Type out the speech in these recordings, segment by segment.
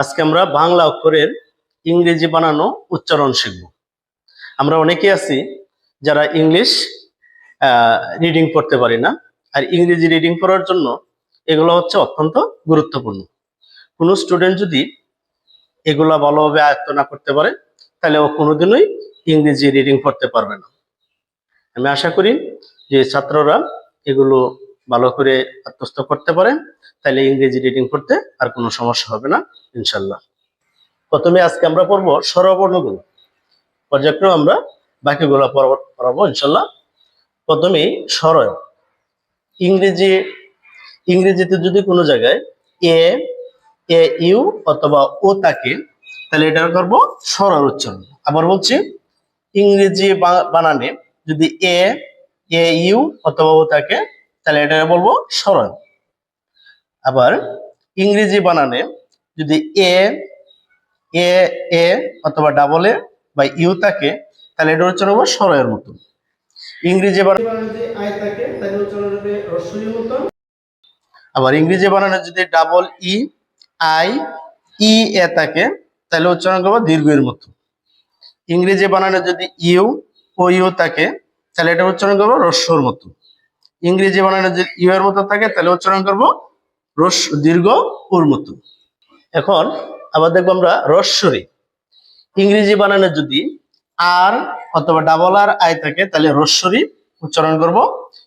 আজকে আমরা বাংলা অক্ষরের ইংরেজি বানানো উচ্চারণ শিখব। আমরা অনেকে আছি যারা ইংলিশ রিডিং পড়তে পারি না। আর ইংরেজি রিডিং করার জন্য এগুলো হচ্ছে অত্যন্ত গুরুত্বপূর্ণ। কোনো স্টুডেন্ট যদি এগুলো ভালোভাবে আয়ত্ত না করতে পারে, তাহলে ও কোনোদিনই ইংরেজি রিডিং পড়তে পারবে না। আমি আশা করি যে ছাত্ররা এগুলো ভালো করে আত্মস্থ করতে পারেন তাহলে ইংরেজি রিডিং করতে আর কোনো সমস্যা হবে না ইনশাল্লাহ প্রথমে আজকে আমরা পড়ব স্বরবর্ণগুলো। পর্যায়ক্রমে আমরা বাকিগুলো পড়ব- ইনশাল্লাহ প্রথমেই স্বরয়। ইংরেজি, ইংরেজিতে যদি কোনো জায়গায় এ এ, ইউ অথবা ও থাকে তাহলে এটা করব স্বরের উচ্চারণ। আবার বলছি, ইংরেজি বানানে যদি এ এ, ইউ অথবা ও থাকে তাহলে এটা বলব স্বরয় আবার ইংরেজি বানানে যদি এ এ এ অথবা ডাবল এ বা ইউ থাকে তাহলে এটা উচ্চারণ হবে স্বরের মতো ইংরেজি বানানে যদি আয় থাকে তাহলে উচ্চারণ হবে রস্বইয়ের মতো আবার ইংরেজি বানানে যদি ডাবল ই আই ই এ থাকে তাহলে উচ্চারণ করব দীর্ঘের মতো ইংরেজি বানানে যদি ইউ ও ইউ থাকে তাহলে এটা উচ্চারণ করব রস্যর মতো ইংরেজি বানানো যদি ইউ এর মতো থাকে, তাহলে উচ্চারণ করব রস দীর্ঘ ওর মতো এখন আবার দেখব আমরা রস্বরী ইংরেজি বানানে যদি আর অথবা ডাবল আর আই থাকে, তাহলে রস্বরী উচ্চারণ করব।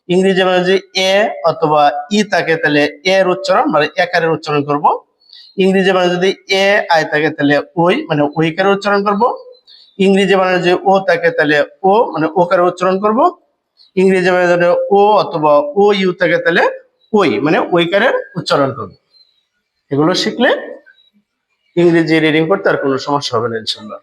ইংরেজি বানানে যদি এ অথবা ই থাকে, তাহলে এর উচ্চারণ মানে একারের উচ্চারণ করব। ইংরেজি বানানে যদি এ, আই থাকে, তাহলে ওই মানে ওইকারের উচ্চারণ করব। ইংরেজি বানানে যদি ও থাকে, তাহলে ও মানে ওকারের উচ্চারণ করব। ইংরেজি বানানে ও অথবা ও, ইউ থাকে তাহলে ওই মানে ওইকারের উচ্চারণ করবে। এগুলো শিখলে ইংরেজি রিডিং করতে আর কোনো সমস্যা হবে না ইনশাল্লাহ